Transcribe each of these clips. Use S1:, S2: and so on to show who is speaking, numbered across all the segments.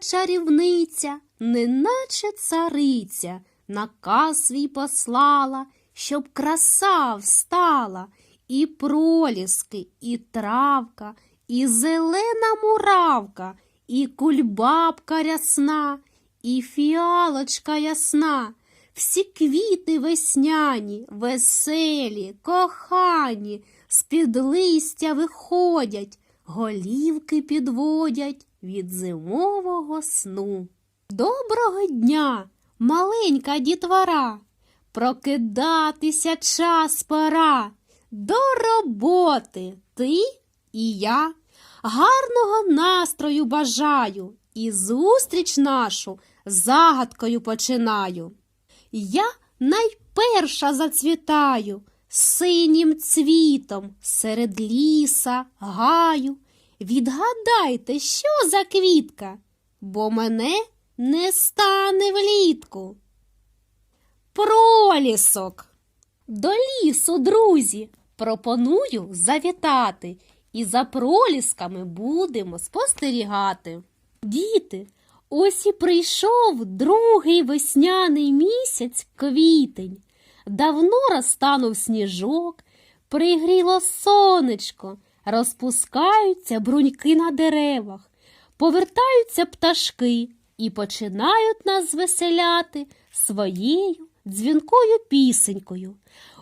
S1: чарівниця, неначе цариця, наказ свій послала, щоб краса встала, і проліски, і травка, і зелена муравка, і кульбабка рясна, і фіалочка ясна. Всі квіти весняні, веселі, кохані, з-під листя виходять, голівки підводять від зимового сну. Доброго дня, маленька дітвора, прокидатися час пора. До роботи ти і я. Гарного настрою бажаю і зустріч нашу загадкою починаю. Я найперша зацвітаю синім цвітом серед ліса, гаю. Відгадайте, що за квітка, бо мене не стане влітку. Пролісок. До лісу, друзі, пропоную завітати і за пролісками будемо спостерігати. Діти, ось і прийшов другий весняний місяць квітень. Давно розтанув сніжок, пригріло сонечко, розпускаються бруньки на деревах, повертаються пташки і починають нас звеселяти своєю дзвінкою пісенькою.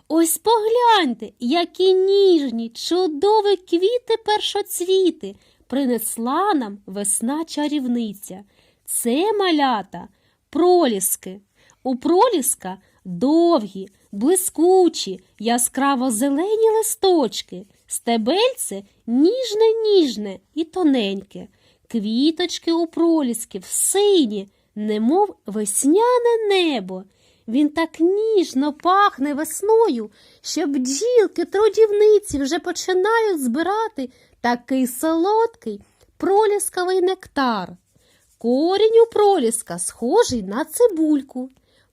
S1: Ось погляньте, які ніжні, чудові квіти першоцвіти принесла нам весна чарівниця. Це малята, проліски. У проліска довгі, блискучі, яскраво зелені листочки, стебельце ніжне-ніжне і тоненьке, квіточки у пролісків сині, немов весняне небо. Він так ніжно пахне весною, що бджілки трудівниці вже починають збирати такий солодкий пролісковий нектар. Корінь у проліска схожий на цибульку.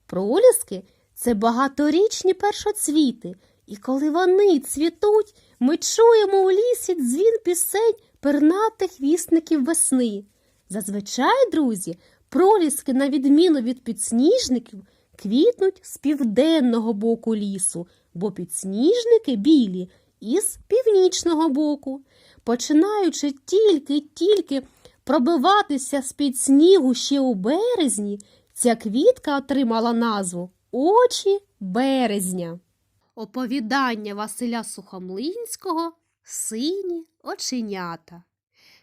S1: Проліски це багаторічні першоцвіти, і коли вони цвітуть, ми чуємо у лісі дзвін пісень пернатих вісників весни. Зазвичай, друзі, проліски, на відміну від підсніжників, квітнуть з південного боку лісу, бо підсніжники білі із північного боку. Починаючи тільки-тільки пробиватися з-під снігу ще у березні, ця квітка отримала назву Очі березня. Оповідання Василя Сухомлинського Сині оченята.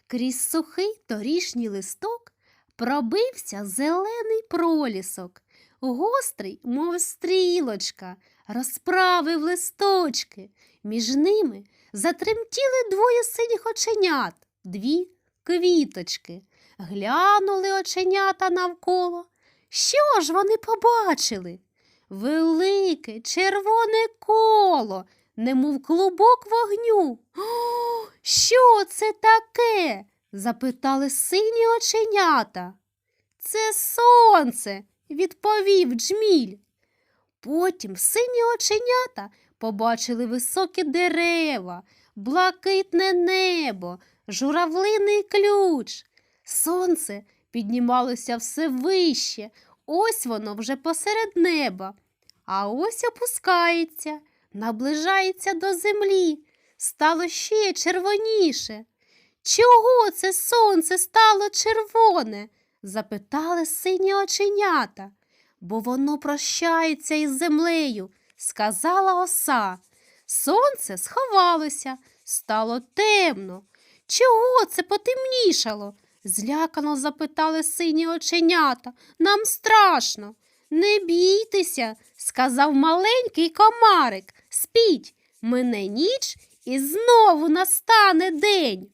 S1: Крізь сухий торішній листок пробився зелений пролісок, гострий, мов стрілочка, розправив листочки. Між ними затремтіли двоє синіх оченят, дві квіточки. Глянули оченята навколо. Що ж вони побачили? Велике червоне коло, немов клубок вогню. О, що це таке? запитали сині оченята. Це сонце, відповів джміль. Потім сині оченята побачили високі дерева, блакитне небо, журавлиний ключ. Сонце піднімалося все вище, ось воно вже посеред неба, а ось опускається, наближається до землі, стало ще червоніше. Чого це сонце стало червоне? запитали сині оченята. Бо воно прощається із землею, сказала оса. Сонце сховалося, стало темно. Чого це потемнішало? Злякано запитали сині оченята. Нам страшно. Не бійтеся, сказав маленький комарик. Спіть, мине ніч і знову настане день.